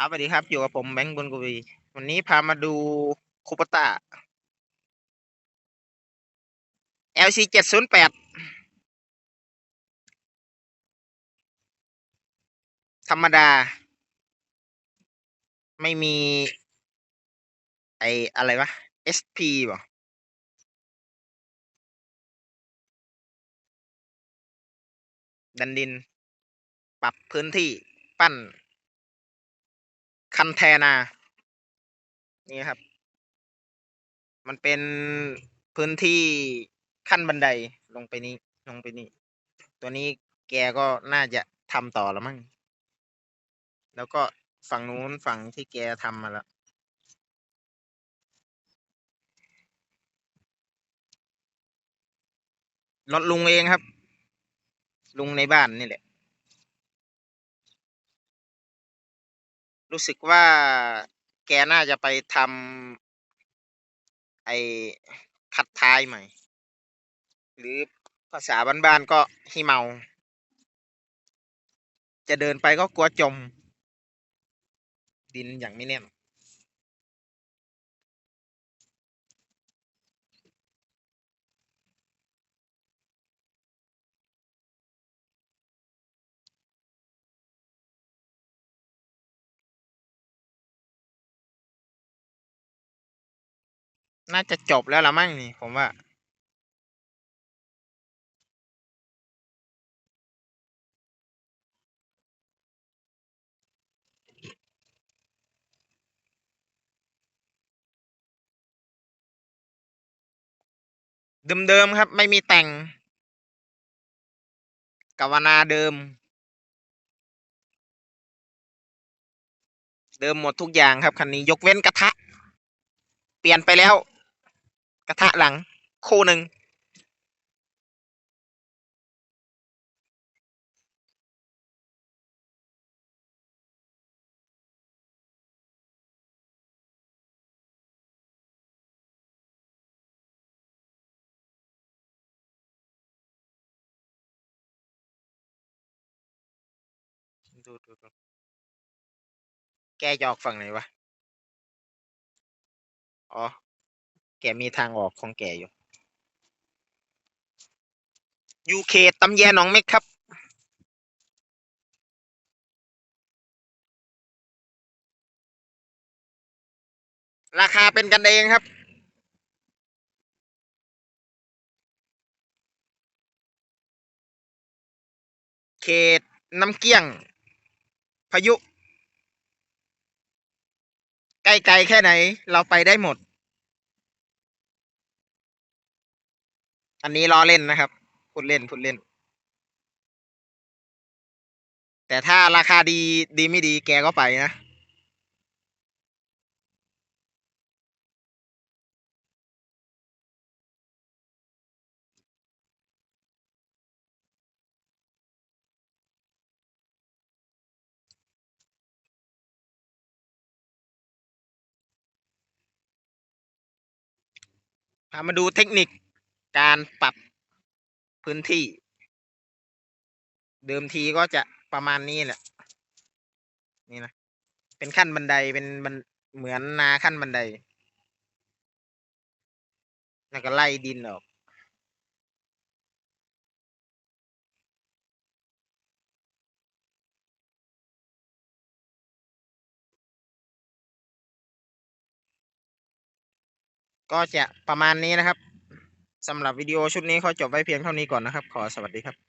ครับสวัสดีครับ อยู่กับผมแบงค์บุญกวีวันนี้พามาดูคูปตา LC เจ็ดศูนย์แปดธรรมดา ไม่มี ไออะไรวะ SP บ่ดันดิน ปรับพื้นที่ปั้น คันแทนา นี่ครับ มันเป็นพื้นที่ขั้นบันไดลงไปนี้ลงไปนี่ ตัวนี้แกก็น่าจะทำต่อแล้วมั้ง แล้วก็ฝั่งนู้นฝั่งที่แกทำมาแล้วรถลุงเองครับ ลุงในบ้านนี่แหละ รู้สึกว่าแกน่าจะไปทำไอ้คัดท้ายใหม่ หรือภาษาบ้านๆก็ฮิเมา จะเดินไปก็กลัวจม ดินอย่างไม่แน่น น่าจะจบแล้วละมั้งนี่ผมว่า เดิมๆครับ ไม่มีแต่งกาวนาเดิม เดิมหมดทุกอย่างครับคันนี้ยกเว้นกระทะ เปลี่ยนไปแล้ว กระทะหลัง คู่หนึ่ง ดูดูดูแกจะออกฝั่งไหนวะ อ๋อ แกมีทางออกของแกอยู่ยูเคตำแยหนองเม็กครับ ราคาเป็นกันเองครับ เขตน้ำเกี้ยง พายุ ไกลๆแค่ไหนเราไปได้หมด อันนี้ล้อเล่นนะครับพูดเล่นพูดเล่น แต่ถ้าราคาดีดีไม่ดีแกก็ไปนะพามาดูเทคนิค การปรับพื้นที่ เดิมทีก็จะประมาณนี้แหละ นี่นะ เป็นขั้นบันไดเป็นมันเหมือนนาขั้นบันได แล้วก็ไล่ดินออกก็จะประมาณนี้นะครับ สำหรับวิดีโอชุดนี้ขอจบไว้เพียงเท่านี้ก่อนนะครับ ขอสวัสดีครับ